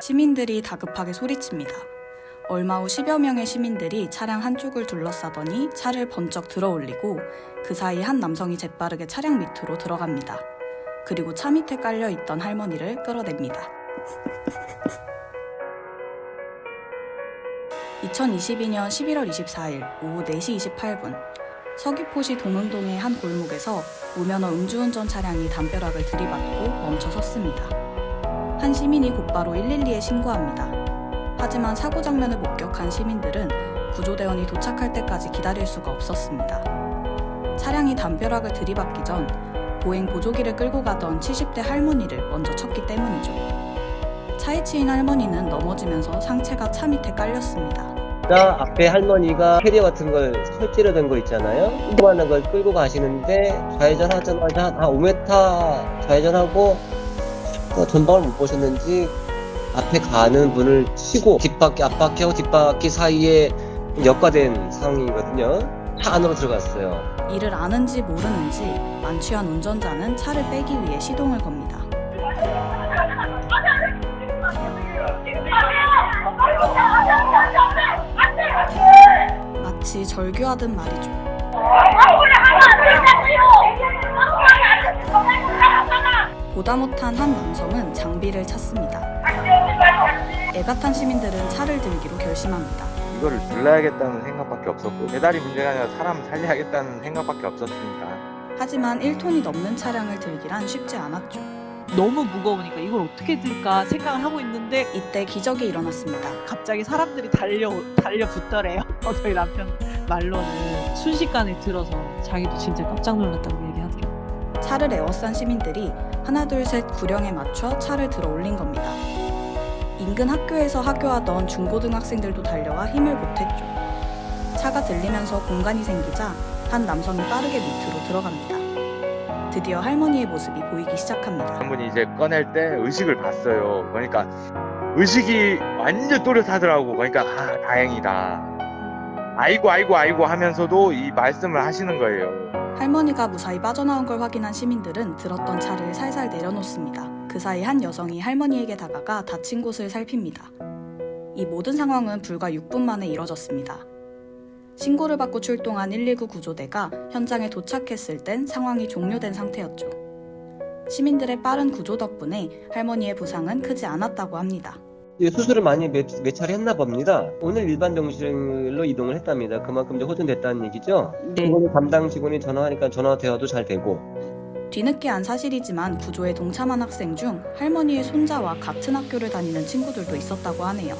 시민들이 다급하게 소리칩니다. 얼마 후 10여 명의 시민들이 차량 한쪽을 둘러싸더니 차를 번쩍 들어 올리고 그 사이 한 남성이 재빠르게 차량 밑으로 들어갑니다. 그리고 차 밑에 깔려 있던 할머니를 끌어냅니다. 2022년 11월 24일 오후 4시 28분 서귀포시 동흥동의 한 골목에서 무면허 음주운전 차량이 담벼락을 들이받고 멈춰 섰습니다. 한 시민이 곧바로 112에 신고합니다. 하지만 사고 장면을 목격한 시민들은 구조대원이 도착할 때까지 기다릴 수가 없었습니다. 차량이 담벼락을 들이받기 전 보행 보조기를 끌고 가던 70대 할머니를 먼저 쳤기 때문이죠. 차에 치인 할머니는 넘어지면서 상체가 차 밑에 깔렸습니다. 나 앞에 할머니가 캐리어 같은 걸 설치로 된 거 있잖아요. 조그마한 걸 끌고 가시는데 좌회전 하자마자 한 5m 좌회전하고 어, 전방을 못 보셨는지 앞에 가는 분을 치고 뒷바퀴 앞바퀴하고 뒷바퀴 사이에 역과된 상황이거든요. 차 안으로 들어갔어요. 이를 아는지 모르는지 만취한 운전자는 차를 빼기 위해 시동을 겁니다. 마치 절규하듯 말이죠. 보다 못한 한 남성은 장비를 찾습니다. 애가 탄 시민들은 차를 들기로 결심합니다. 이거를 눌러야겠다는 생각밖에 없었고 배달이 문제가 아니라 사람 살려야겠다는 생각밖에 없었으니까 하지만 1톤이 넘는 차량을 들기란 쉽지 않았죠. 너무 무거우니까 이걸 어떻게 들까 생각을 하고 있는데 이때 기적이 일어났습니다. 갑자기 사람들이 달려 달려 붙더래요. 어, 저희 남편 말로는 순식간에 들어서 자기도 진짜 깜짝 놀랐다고 얘기하더라고요. 차를 에워싼 시민들이 하나 둘 셋 구령에 맞춰 차를 들어 올린 겁니다. 인근 학교에서 학교하던 중고등학생들도 달려와 힘을 보탰죠. 차가 들리면서 공간이 생기자 한 남성이 빠르게 밑으로 들어갑니다. 드디어 할머니의 모습이 보이기 시작합니다. 한 분이 이제 꺼낼 때 의식을 봤어요 그러니까 의식이 완전 또렷하더라고 그러니까 아 다행이다 아이고 아이고 아이고 하면서도 이 말씀을 하시는 거예요 할머니가 무사히 빠져나온 걸 확인한 시민들은 들었던 차를 살살 내려놓습니다. 그 사이 한 여성이 할머니에게 다가가 다친 곳을 살핍니다. 이 모든 상황은 불과 6분 만에 이뤄졌습니다. 신고를 받고 출동한 119 구조대가 현장에 도착했을 땐 상황이 종료된 상태였죠. 시민들의 빠른 구조 덕분에 할머니의 부상은 크지 않았다고 합니다. 이 수술을 많이 몇, 몇 차례 했나 봅니다. 오늘 일반 병실로 이동을 했답니다. 그만큼 이제 호전됐다는 얘기죠. 직원이 담당 직원이 전화하니까 전화 대화도 잘 되고 뒤늦게 안 사실이지만 구조에 동참한 학생 중 할머니의 손자와 같은 학교를 다니는 친구들도 있었다고 하네요.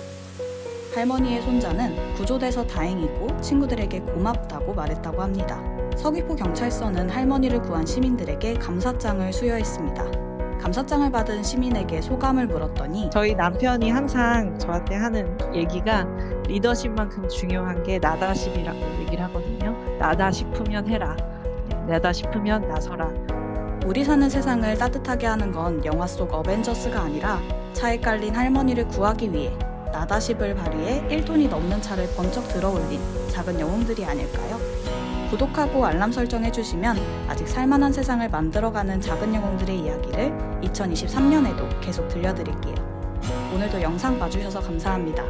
할머니의 손자는 구조돼서 다행이고 친구들에게 고맙다고 말했다고 합니다. 서귀포 경찰서는 할머니를 구한 시민들에게 감사장을 수여했습니다. 감사장을 받은 시민에게 소감을 물었더니 저희 남편이 항상 저한테 하는 얘기가 리더십만큼 중요한 게 나다십이라고 얘기를 하거든요. 나다 싶으면 해라. 네, 나다 싶으면 나서라. 우리 사는 세상을 따뜻하게 하는 건 영화 속 어벤져스가 아니라 차에 깔린 할머니를 구하기 위해 나다십을 발휘해 1톤이 넘는 차를 번쩍 들어 올린 작은 영웅들이 아닐까요? 구독하고 알람 설정해 주시면 아직 살만한 세상을 만들어가는 작은 영웅들의 이야기를 2023년에도 계속 들려드릴게요. 오늘도 영상 봐주셔서 감사합니다.